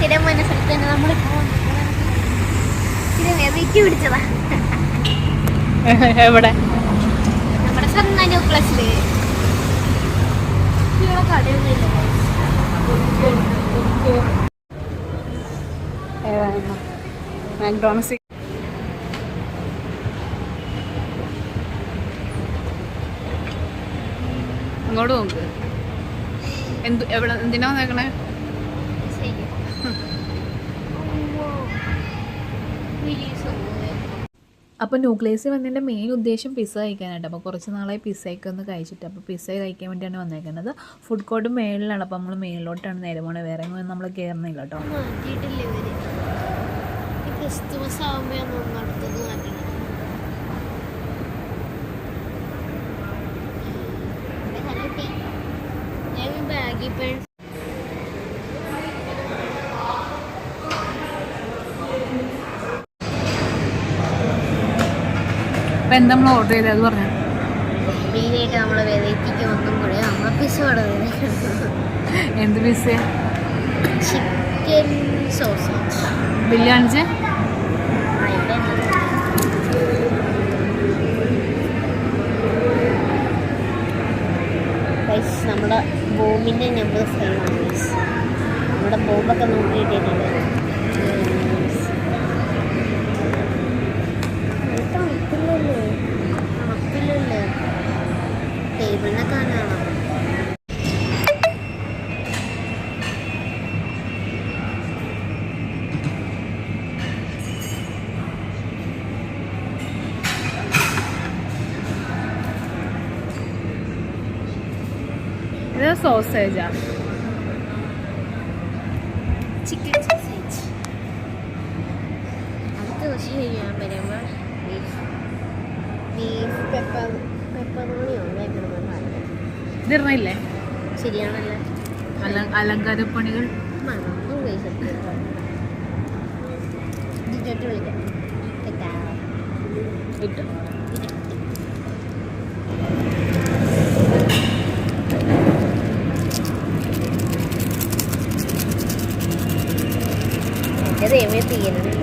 സ്ഥിരം വന്ന സ്ഥലത്ത് തന്നെ നമ്മളിപ്പോ ഇത് വെറൈറ്റി പിടിച്ചതാ എവിടെ? നമ്മുടെ സ്വന്തം കടയൊന്നുമില്ല മാക്ഡോണസ് അങ്ങോട്ട് നോക്ക്. എന്ത് എവിടെ എന്തിനാ നോക്കണേ അപ്പോൾ ന്യൂക്ലിയസ് വന്നതിന്റെ മെയിൻ ഉദ്ദേശം പിസ്സ കഴിക്കാനായിട്ട്. അപ്പോൾ കുറച്ച് നാളായി പിസ്സയൊക്കെ ഒന്ന് കഴിച്ചിട്ട്. അപ്പോൾ പിസ്സ കഴിക്കാൻ വേണ്ടിയാണ് വന്നേക്കുന്നത്. ഫുഡ് കോർട്ട് മേളിലാണ്. അപ്പോൾ നമ്മൾ മേളിലോട്ടാണ് നേരെ പോണത് വേറെ എങ്ങും നമ്മൾ കയറുന്നില്ല കേട്ടോ ബാഗി എന്താ നമ്മൾ ഓർഡർ ചെയ്തത് പറഞ്ഞു. മെയിനായിട്ട് നമ്മൾ വെറൈറ്റിക്ക് പിസ്സ എന്ത് പിസ്സ ചിക്കൻ സോസ് ബില്ല് കാണിച്ച് നമ്മുടെ ബോംബിന്റെ നമ്പർ ഫൈവ് ആണ്. നമ്മുടെ ബോംബൊക്കെ തണുപ്പില്ലല്ലോ ഇത് സോസേജാ. ചിക്കൻ സോസേജ് അടുത്ത ദിവസം ഞാൻ വരുമ്പോൾ ബീഫ് പെപ്പർ പെപ്പറോണിയോ ഇതിടണില്ലേ? ശരിയാണല്ലോ. അല അലങ്കാരപ്പണികൾ? മറന്നു പോയി സത്യം. ഇതിട്ട് വിളിക്കാം. ഇട്ടു ദൈവമേ തീരുന്നില്ല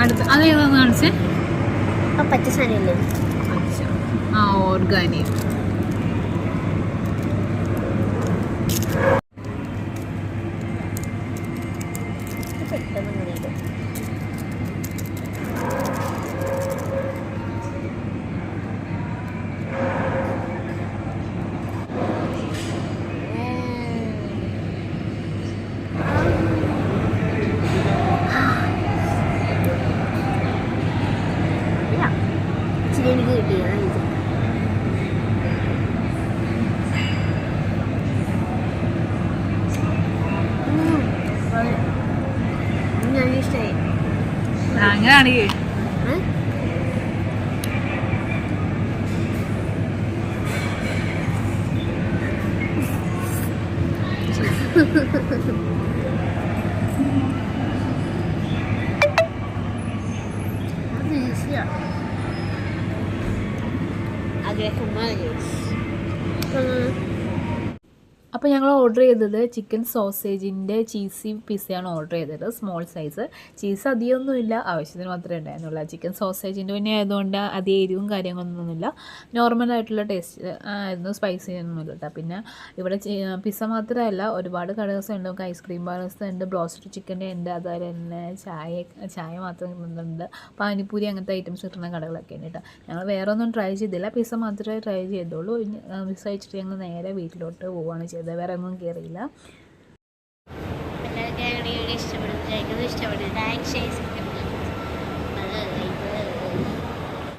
അടുത്ത് അതേതാന്ന് കാണിച്ചേ? ആ പച്ച സാധനമില്ലേ? ആ ഓർഗാനിക്. ഇച്ചിരി എനിക്ക് കിട്ടിയതാണ് ഇത് ഉം. നല്ല ഇഷ്ടമായി അങ്ങനെയാണെങ്കിൽ cangrejo madre. അപ്പോൾ ഞങ്ങൾ ഓർഡർ ചെയ്തത് ചിക്കൻ സോസേജിന്റെ ചീസി പിസ്സയാണ് ഓർഡർ ചെയ്തത്. സ്മോൾ സൈസ് ചീസ് അധികമൊന്നുമില്ല. ആവശ്യത്തിന് മാത്രമേ ഉണ്ടായിരുന്നുള്ളൂ. ചിക്കൻ സോസേജിന്റെ പിന്നെ ആയതുകൊണ്ട് അധികം എരിവും കാര്യങ്ങളൊന്നുമില്ല. നോർമൽ ആയിട്ടുള്ള ടേസ്റ്റ് ആയിരുന്നു. സ്പൈസി ഒന്നുമില്ല കേട്ടോ. പിന്നെ ഇവിടെ പിസ മാത്രമല്ല ഒരുപാട് കടകസ് ഉണ്ട്. നമുക്ക് ഐസ്ക്രീം ബാർസ് ഉണ്ട് ബ്രോസ്റ്റഡ് ചിക്കന്റെ ഉണ്ട് അതുപോലെ തന്നെ ചായ ചായ മാത്രം ഉണ്ട് പാനിപ്പൂരി അങ്ങനത്തെ ഐറ്റംസ് കിട്ടുന്ന കടകളൊക്കെ ഉണ്ട് കേട്ടോ. ഞങ്ങൾ വേറെ ഒന്നും ട്രൈ ചെയ്തില്ല. പിസ മാത്രമേ ട്രൈ ചെയ്തുള്ളൂ. ആ, പിസ്സ ഞങ്ങൾ നേരെ വീട്ടിലോട്ട് പോവുകയാണ് ചെയ്തത്. വേറെ ഒന്നും കയറിയില്ല ഇഷ്ടപ്പെടുന്നു? ലൈക്ക്